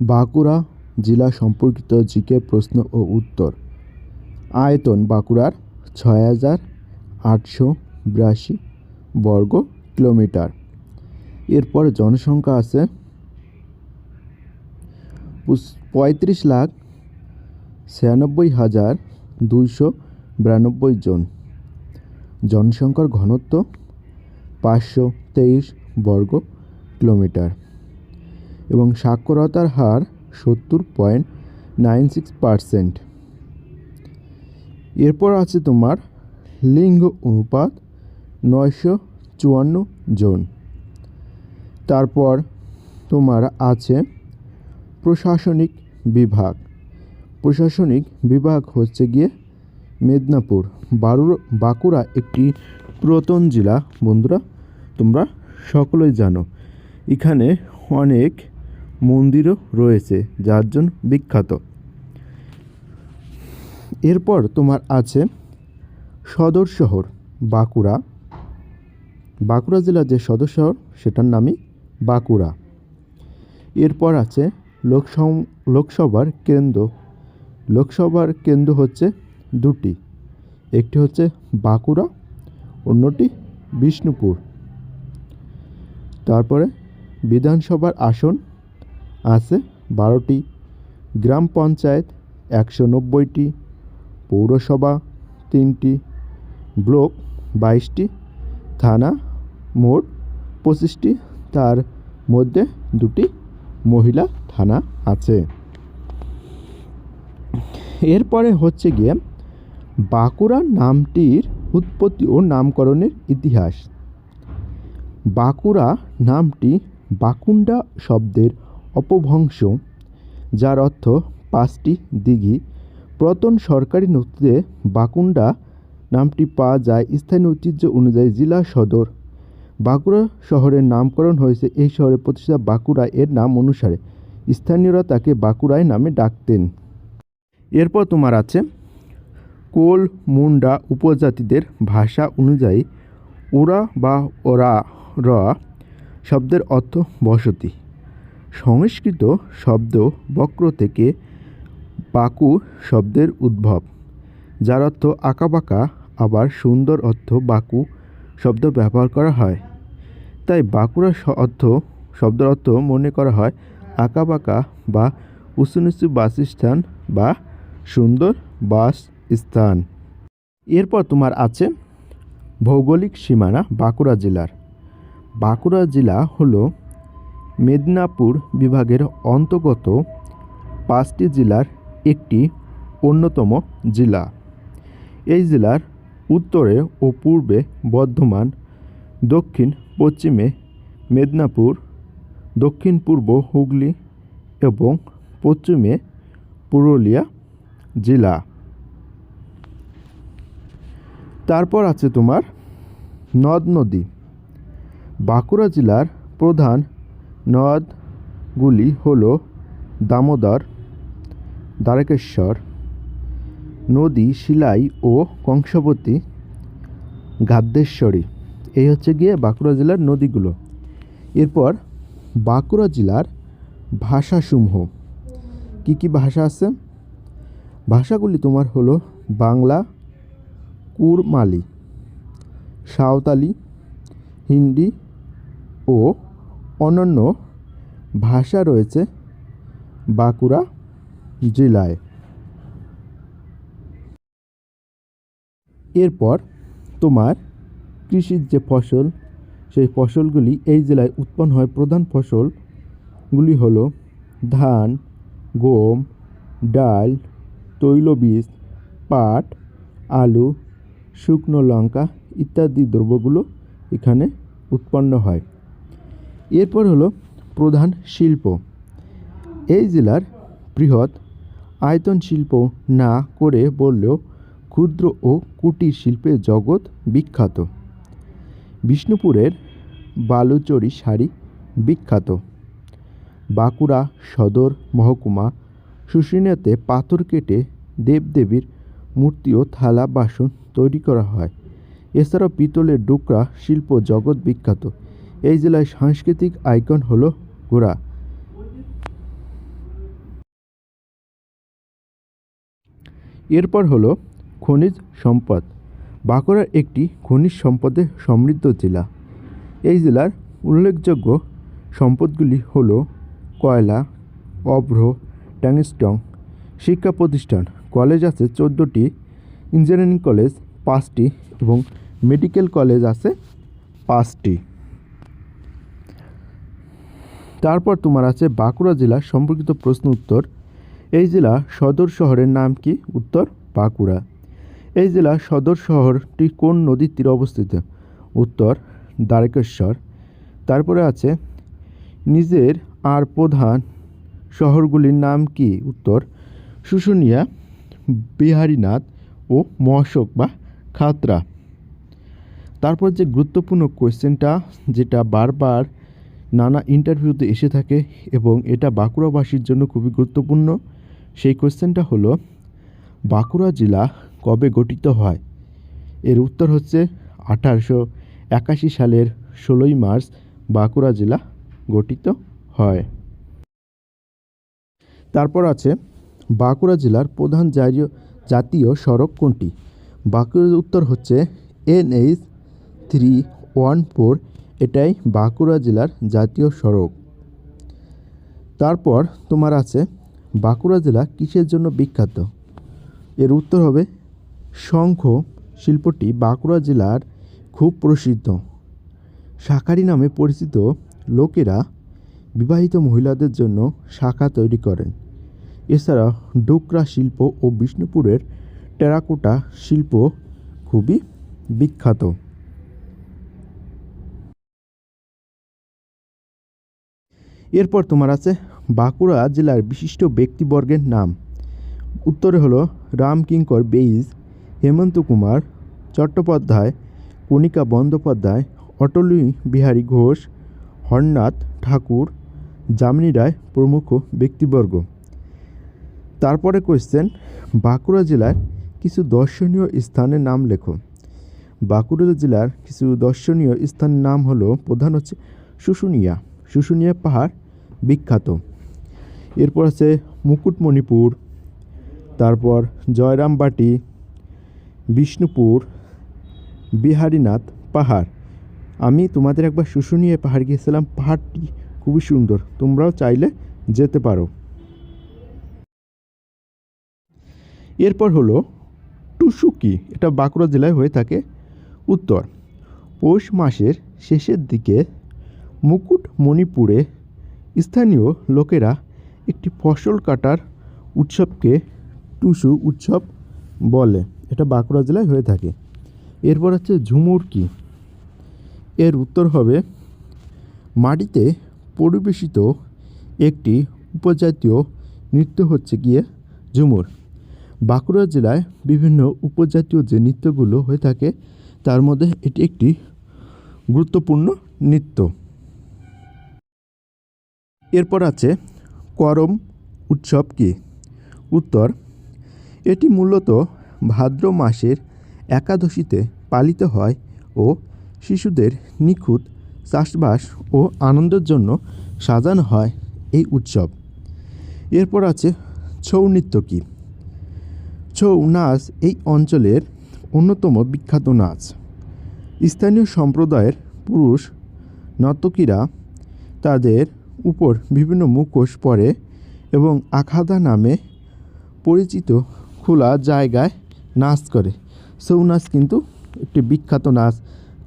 বাঁকুড়া জেলা সম্পর্কিত জিকে প্রশ্ন ও উত্তর। আয়তন বাঁকুড়ার ছয় হাজার আটশো বিরাশি বর্গ কিলোমিটার। এরপর জনসংখ্যা আছে পঁয়ত্রিশ লাখ ছিয়ানব্বই হাজার দুইশো বিরানব্বই জন। জনসংখ্যার ঘনত্ব পাঁচশো তেইশ বর্গ কিলোমিটার। এবং সাক্ষরতার হার সত্তর পয়েন্ট নাইন সিক্স পারসেন্ট। এরপর আছে তোমার লিঙ্গ অনুপাত নয়শো চুয়ান্ন জন। তারপর তোমার আছে প্রশাসনিক বিভাগ। প্রশাসনিক বিভাগ হচ্ছে গিয়ে মেদিনীপুর। বারুর বাঁকুড়া একটি পুরাতন জেলা। বন্ধুরা, তোমরা সকলেই জানো। এখানে অনেক মন্দিরও রয়েছে, যার জন্য বিখ্যাত। এরপর তোমার আছে সদর শহর, বাঁকুড়া। বাঁকুড়া জেলার যে সদর শহর, সেটার নামই বাঁকুড়া। এরপর আছে লোকসম, লোকসভার কেন্দ্র। লোকসভার কেন্দ্র হচ্ছে দুটি, একটি হচ্ছে বাঁকুড়া, অন্যটি বিষ্ণুপুর। তারপরে বিধানসভার আসন আছে বারোটি, গ্রাম পঞ্চায়েত একশো নব্বইটি, পৌরসভা তিনটি, ব্লক বাইশটি, থানা মোট পঁচিশটি, তার মধ্যে দুটি মহিলা থানা আছে। এরপরে হচ্ছে গিয়ে বাঁকুড়া নামটির উৎপত্তি ও নামকরণের ইতিহাস। বাঁকুড়া নামটি বাকুন্ডা শব্দের অপভ্রংশ, যার অর্থ পাঁচটি দিঘি। প্রতন সরকারি নথিতে বাকুন্ডা নামটি পাওয়া যায়। স্থানীয় ঐতিহ্য অনুযায়ী জেলা সদর। বাঁকুড়া শহরের নামকরণ হয়েছে। এই শহরের প্রতিষ্ঠা বাঁকুড়া, এর নাম অনুসারে স্থানীয়রা তাকে বাঁকুড়ায় নামে ডাকতেন। এরপর তোমার আছে, কোল মুন্ডা উপজাতিদের ভাষা অনুযায়ী ওরা বা ওরা র শব্দের অর্থ বসতি। সংস্কৃত শব্দ বক্র থেকে বাকু শব্দের উদ্ভব, যার অর্থ আঁকাবাঁকা, আবার সুন্দর অর্থ বাকু শব্দ ব্যবহার করা হয়। তাই বাঁকুড়া অর্থ, শব্দের অর্থ মনে করা হয় আঁকাবাঁকা বা উঁচু নিচু বাসস্থান বা সুন্দর বাস স্থান এরপর তোমার আছে ভৌগোলিক সীমানা বাঁকুড়া জেলার। বাঁকুড়া জেলা হলো মেদিনীপুর বিভাগের অন্তর্গত পাঁচটি জেলার একটি অন্যতম জেলা। এই জেলার উত্তরে ও পূর্বে বর্ধমান, দক্ষিণ, পশ্চিমে মেদিনীপুর, দক্ষিণ, পূর্ব হুগলি এবং পশ্চিমে পুরুলিয়া জেলা। তারপর আছে তোমার নদ নদী। বাঁকুড়া জেলার প্রধান নদগুলি হলো দামোদর, দ্বারকেশ্বর, নদী শিলাই ও কংসবতী, গাদ্দেশ্বরী। এই হচ্ছে গিয়ে বাঁকুড়া জেলার নদীগুলো। এরপর বাঁকুড়া জেলার ভাষাসমূহ। কী কী ভাষা আছে? ভাষাগুলি তোমার হলো বাংলা কুরমালি সাঁওতালি, হিন্দি ও অন্যান্য ভাষা রয়েছে বাঁকুড়া জেলায়। এরপর তোমার কৃষির যে ফসল, সেই ফসলগুলি এই জেলায় উৎপন্ন হয়। প্রধান ফসলগুলি হলো ধান, গম, ডাল, তৈলবীজ, পাট, আলু, শুকনো লঙ্কা ইত্যাদি দ্রব্যগুলো এখানে উৎপন্ন হয়। এরপর হলো প্রধান শিল্প। এই জেলার বৃহৎ আয়তন শিল্প না করে বললেও ক্ষুদ্র ও কুটির শিল্পের জগৎ বিখ্যাত। বিষ্ণুপুরের বালুচরি শাড়ি বিখ্যাত। বাঁকুড়া সদর মহকুমা শুশুনিয়াতে পাথর কেটে দেবদেবীর মূর্তি ও থালা বাসন তৈরি করা হয়। এছাড়াও পিতলের ডুকরা শিল্প জগৎ বিখ্যাত। এই জেলায় সাংস্কৃতিক আইকন হল ঘোড়া এরপর হলো খনিজ সম্পদ। বাঁকুড়া একটি খনিজ সম্পদে সমৃদ্ধ জেলা। এই জেলার উল্লেখযোগ্য সম্পদগুলি হল কয়লা, অভ্র, ট্যাংস্টং শিক্ষা প্রতিষ্ঠান। কলেজ আছে চোদ্দোটি, ইঞ্জিনিয়ারিং কলেজ পাঁচটি এবং মেডিকেল কলেজ আছে পাঁচটি। তারপর তোমার আছে বাঁকুড়া জেলা সম্পর্কিত প্রশ্ন উত্তর। এই জেলা সদর শহরের নাম কি? উত্তর, বাঁকুড়া। এই জেলা সদর শহরটি কোন নদীর তীরে অবস্থিত? উত্তর, দ্বারকেশ্বর। তারপরে আছে, নিজের আর প্রধান শহরগুলির নাম কি? উত্তর, শুশুনিয়া, বিহারীনাথ ও মহাশোক বা খাতরা তারপর যে গুরুত্বপূর্ণ কোয়েশ্চেনটা যেটা বারবার নানা ইন্টারভিউতে এসে থাকে এবং এটা বাঁকুড়াবাসীর জন্য খুবই গুরুত্বপূর্ণ। সেই কোয়েশ্চেনটা হলো, বাঁকুড়া জেলা কবে গঠিত হয়? এর উত্তর হচ্ছে আঠারোশো একাশি সালের ষোলোই মার্চ বাঁকুড়া জেলা গঠিত হয়। তারপর আছে, বাঁকুড়া জেলার প্রধান জাতীয় জাতীয় সড়ক কোনটি? বাঁকুড়ার উত্তর হচ্ছে এনএইচ থ্রি ওয়ান ফোর এটাই বাঁকুড়া জেলার জাতীয় সড়ক। তারপর তোমার আছে বাঁকুড়া জেলা কিসের জন্য বিখ্যাত? এর উত্তর হবে শঙ্খ শিল্পটি বাঁকুড়া জেলার খুব প্রসিদ্ধ। শাঁখারি নামে পরিচিত লোকেরা বিবাহিত মহিলাদের জন্য শাখা তৈরি করেন। এছাড়া ডোকরা শিল্প ও বিষ্ণুপুরের টেরাকোটা শিল্প খুবই বিখ্যাত। এরপর তোমার আছে বাঁকুড়া জেলার বিশিষ্ট ব্যক্তিবর্গের নাম। উত্তরে হলো রামকিঙ্কর বেইজ, হেমন্ত কুমার, চট্টোপাধ্যায়, কণিকা বন্দ্যোপাধ্যায় অটলী বিহারী ঘোষ, হরনাথ ঠাকুর, যামিনী রায় প্রমুখ ব্যক্তিবর্গ। তারপরে কোয়েশ্চেন বাঁকুড়া জেলার কিছু দর্শনীয় স্থানের নাম লেখো। বাঁকুড়া জেলার কিছু দর্শনীয় স্থানের নাম হলো প্রধান হচ্ছে শুশুনিয়া। শুশুনিয়া পাহাড় বিখ্যাত। এরপর আছে মুকুটমণিপুর, তারপর জয়রামবাটি, বিষ্ণুপুর, বিহারীনাথ পাহাড়। আমি তোমাদের একবার শুশুনিয়া পাহাড় গিয়েছিলাম, পাহাড়টি খুবই সুন্দর, তোমরাও চাইলে যেতে পারো। এরপর হলো টুসুকি, এটা বাঁকুড়া জেলায় হয়ে থাকে উত্তর। পৌষ মাসের শেষের দিকে মুকুটমণিপুরে স্থানীয় লোকেরা একটি ফসল কাটার উৎসবকে টুসু উৎসব বলে। এটা বাঁকুড়া জেলায় হয়ে থাকে। এরপর হচ্ছে ঝুমুর কি এর উত্তর হবে, মাটিতে পরিবেশিত একটি উপজাতীয় নৃত্য হচ্ছে গিয়ে ঝুমুর। বাঁকুড়া জেলায় বিভিন্ন উপজাতীয় যে নৃত্যগুলো হয়ে থাকে, তার মধ্যে এটি একটি গুরুত্বপূর্ণ নৃত্য। এরপর আছে করম উৎসব কি? উত্তর, এটি মূলত ভাদ্র মাসের একাদশীতে পালিত হয় ও শিশুদের নিখুঁত চাষবাস ও আনন্দের জন্য সাজানো হয় এই উৎসব। এরপর আছে ছৌ নৃত্য কী? ছৌ নাচ এই অঞ্চলের অন্যতম বিখ্যাত নাচ। স্থানীয় সম্প্রদায়ের পুরুষ নর্তকীরা তাদের উপর বিভিন্ন মুখোশ পরে এবং আখাদা নামে পরিচিত খোলা জায়গায় নাচ করে। ছৌ নাচ কিন্তু একটি বিখ্যাত নাচ।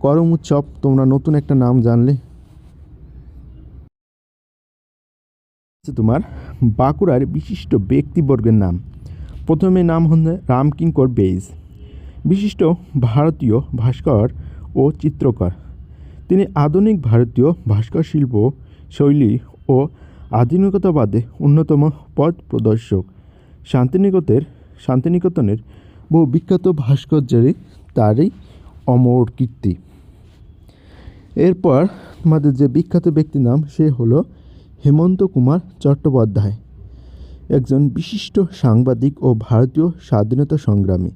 করম উৎসব, তোমরা নতুন একটা নাম জানলে। তোমার বাঁকুড়ার বিশিষ্ট ব্যক্তিবর্গের নাম। প্রথমে নাম হচ্ছে রামকিঙ্কর বেইজ। বিশিষ্ট ভারতীয় ভাস্কর ও চিত্রকর। তিনি আধুনিক ভারতীয় ভাস্কর শিল্প শৈলী ও আধুনিকতাবাদে অন্যতম পথ প্রদর্শক। শান্তিনিকেতনের শান্তিনিকেতনের বহু বিখ্যাত ভাস্কর্যেরই তারই অমর কীর্তি। এরপর আমাদের যে বিখ্যাত ব্যক্তির নাম, সে হলো হেমন্ত কুমার চট্টোপাধ্যায়, একজন বিশিষ্ট সাংবাদিক ও ভারতীয় স্বাধীনতা সংগ্রামী।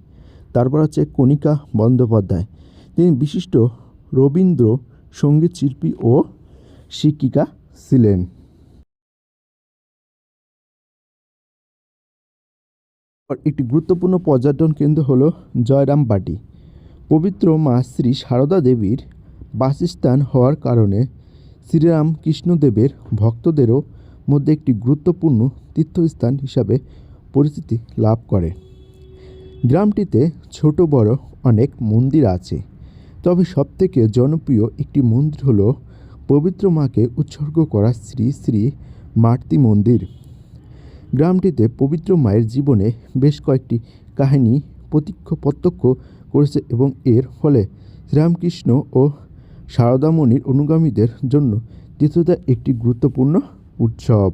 তারপর আছে কণিকা বন্দ্যোপাধ্যায়। তিনি বিশিষ্ট রবীন্দ্র সংগীত শিল্পী ও শিক্ষিকা। ছিলেন। একটি গুরুত্বপূর্ণ পর্যটন কেন্দ্র হলো জয়রামবাটি পবিত্র মা শ্রী সারদা দেবীর বাসস্থান হওয়ার কারণে শ্রীরামকৃষ্ণদেবের ভক্তদেরও মধ্যে একটি গুরুত্বপূর্ণ তীর্থস্থান হিসাবে পরিচিতি লাভ করে। গ্রামটিতে ছোট বড় অনেক মন্দির আছে, তবে সবথেকে জনপ্রিয় একটি মন্দির হলো পবিত্র মাকে উৎসর্গ করা শ্রী শ্রী মাতৃ মন্দির। গ্রামটিতে পবিত্র মায়ের জীবনে বেশ কয়েকটি কাহিনী প্রত্যক্ষ প্রত্যক্ষ করেছে এবং এর ফলে শ্রীরামকৃষ্ণ ও সারদামণির অনুগামীদের জন্য তীর্থতা একটি গুরুত্বপূর্ণ উৎসব।